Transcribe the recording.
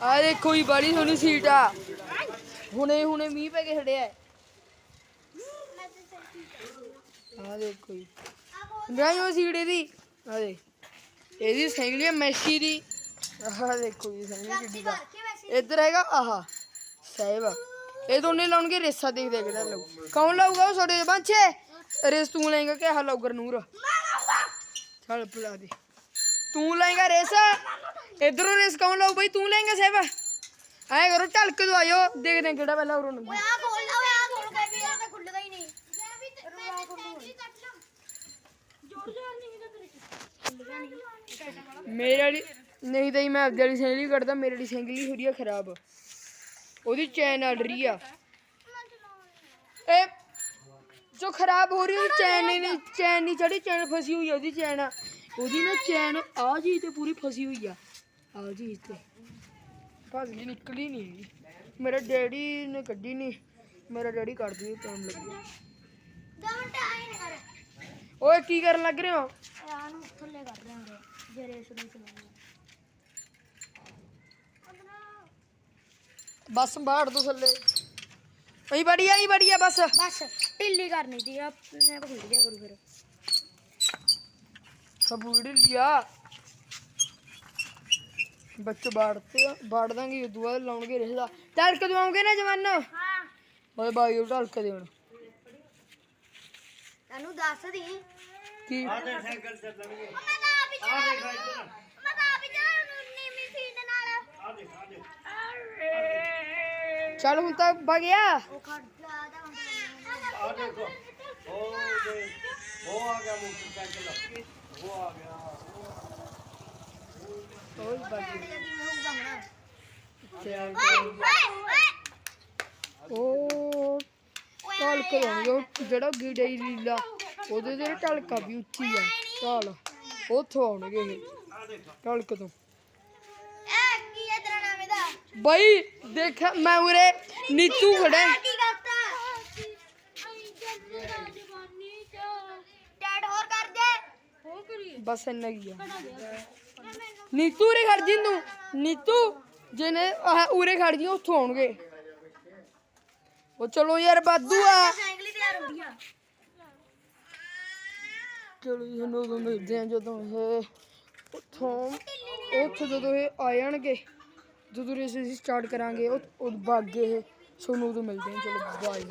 ਆ ਦੇਖੋ ਜੀ ਬੜੀ ਸੋਹਣੀ ਸੀਟ ਆ। ਹੁਣੇ ਹੁਣੇ ਮੀਂਹ ਪੈ ਕੇ ਖੜਿਆ ਆ ਦੇਖੋ ਜੀ। ਨਹੀਂ ਉਹ ਸੀਟ ਇਹਦੀ। ਆ ਦੇ ਇਹਦੀ ਸਾਈਕਲ ਮੈਸੀ ਦੀ। ਆਹ ਦੇਖੋ ਜੀ ਸਾਈਕਲ ਕਿੱਡੀ ਦਾ ਇੱਧਰ ਹੈਗਾ, ਆਹ। ਸਾਹਿਬ ਇਹ ਦੋਨੇ ਲਾਉਣਗੇ, ਰੇਸਾ ਦੇਖਦੇ ਕਿਹੜਾ ਲਾਊ। ਕੌਣ ਲਾਊਗਾ ਉਹ ਛੋਟੇ ਬੰਚੇ ਰੇਸ ਤੂੰ ਲਏਗਾ ਕਿ ਆਹ ਲਾਊਗਾ ਨੂਰ ਚੱਲ ਪਿਲਾ ਦੇ। ਤੂੰ ਲਏਗਾ ਰੇਸ? ਇਧਰੋਂ ਰੇਸ ਕੌਣ ਲਾਊ ਬਈ? ਤੂੰ ਲਏਗਾ ਸਾਹਿਬ ਐ ਕਰੋ ਢਲਕ ਦੋ ਆਇਓ। ਦੇਖਦੇ ਆ ਕਿਹੜਾ ਪਹਿਲਾਂ ਉਰੋਂ ਨੰਬਰ ਆ ਖੋਲ ਲਾ ਓਏ ਆ ਖੋਲ ਕੇ ਵੀ ਇਹ ਤਾਂ ਖੁੱਲਦਾ ਹੀ ਨਹੀਂ। ਮੈਂ ਵੀ ਮੈਂ ਵੀ ਸੈਂਡਲੀ ਕੱਟ ਲਾਂ ਜੋਰ ਜੋਰ ਨਹੀਂ ਹੈਗਾ ਤੇਰੇ ਚ ਖੁੱਲਦਾ ਨਹੀਂ ਮੇਰੇ ਵਾਲੀ ਨਹੀਂ ਤਾਂ ਜੀ ਮੈਂ ਆਪਦੇ ਵਾਲੀ ਹੀ ਕੱਢਦਾ ਮੇਰੇ ਵਾਲੀ ਸਾਈਕਲ ਹੀ ਹੋ ਰਹੀ ਆ ਖਰਾਬ। ਉਹਦੀ ਚੈਨ ਅੜ ਰਹੀ ਆ। ਇਹ ਜੋ ਖਰਾਬ ਹੋ ਰਹੀ ਹੈ ਉਹਦੀ ਚੈਨ ਨਹੀਂ ਨਹੀਂ ਚੈਨ ਨਹੀਂ ਚੜੀ ਚੈਨ ਫਸੀ ਹੋਈ ਆ ਉਹਦੀ ਚੈਨ ਉਹਦੀ ਨਾ ਚੈਨ ਆ ਜੀ ਤੇ ਪੂਰੀ ਫਸੀ ਹੋਈ ਆ। ਆ ਜੀ ਤੇ। ਫਸ ਗਈ ਨਿਕਲੀ ਨਹੀਂ ਹੈਗੀ। ਮੇਰੇ ਡੈਡੀ ਨੇ ਕੱਢੀ ਨਹੀਂ ਮੇਰਾ ਡੈਡੀ ਕੱਢ ਦੂਗੀ ਟਾਈਮ ਲੱਗਿਆ ਦੋ ਮਿੰਟ ਆਏ ਨਾ ਕਰ ਓਏ ਕੀ ਕਰਨ ਲੱਗ ਰਹੇ ਹੋ? ਆ ਨੂੰ ਥੱਲੇ ਕਰ ਰਹੇ ਹਾਂ ਜੇ ਰੇਸ ਨੂੰ ਚਲਾਉਂਗਾ ਬਸ ਬਾੜ ਦੋ ਥੱਲੇ। ਅਈ ਬੜੀਆ ਹੀ ਬੜੀਆ ਬਸ। ਬਸ ਢਿੱਲੀ ਕਰਨੀ ਸੀ। ਆਪਣੇ ਆਪ ਖੁੱਲ ਗਿਆ ਕਰੂ ਫਿਰ। ਸਬੂੜ ਲਿਆ। ਬੱਚੇ ਬਾੜਤੇ ਬਾੜ ਦਾਂਗੇ ਉਦੋਂ ਬਾਅਦ ਲਾਉਣਗੇ ਰਿਸ਼ਦਾ ਢਲਕ ਦਵਾਉਂਗੇ ਨਾ ਜਵਾਨ? ਹਾਂ। ਓਏ ਬਾਈ ਉਹ ਢਲਕ ਦੇਣ। ਤੈਨੂੰ ਦੱਸ ਦੀ। ਕੀ? ਮੈਂ ਤਾਂ ਆਪ ਹੀ ਚਲਾ ਮੈਂ ਤਾਂ ਆਪ ਹੀ ਚਲਾ ਨੀਵੀਂ ਸੀਟ ਨਾਲ। ਚੱਲ ਹੁਣ ਤਾਂ ਬਗਿਆ ਉਹ ਖੜਦਾ ਦਾ ਆ ਦੇਖੋ ਉਹ ਦੇ ਉਹ ਆ ਗਿਆ ਮੋਟਰਸਾਈਕਲ ਉਹ ਆ ਗਿਆ ਓਏ ਬਗਿਆ ਉਹ ਜਿਹੜਾ ਗੀੜਾ ਲੀਲਾ ਉਹਦੇ ਤੇ ਢਲਕਾ ਵੀ ਉੱਚੀ ਆ। ਚੱਲ ਉੱਥੋਂ ਆਉਣਗੇ ਇਹ। ਢਲਕ ਤੋਂ। ਬਾਈ ਦੇਖ ਮੈਂ ਉਰੇ ਨੀਤੂ ਖੜਾ ਬਸ ਇੰਨਾ ਹੀ ਆ। ਨੀਤੂ ਉਰੇ ਖੜ ਜੀ ਤੂੰ ਨੀਤੂ, ਜਿਹਨੇ ਆਹ ਉਰੇ ਖੜ ਜੀ, ਉੱਥੋਂ ਆਉਣਗੇ। ਉਹ ਚਲੋ ਯਾਰ, ਬਾਦੂ ਆ। ਸਾਈਕਲ ਹੀ ਤਿਆਰ ਹੋ ਗਿਆ ਚਲੋ ਜੀ ਸਾਨੂੰ ਮਿਲਦੇ ਆ ਜਦੋਂ ਇਹ ਉੱਥੋਂ ਉੱਥੋਂ ਜਦੋਂ ਇਹ ਆ ਜਾਣਗੇ, ਜਦੋਂ ਰੇਸ ਅਸੀਂ ਸਟਾਰਟ ਕਰਾਂਗੇ, ਉਹ ਬਾਗੇ ਇਹ। ਸਾਨੂੰ ਉਦੋਂ ਮਿਲਦੇ ਆ ਚਲੋ ਬਾਏ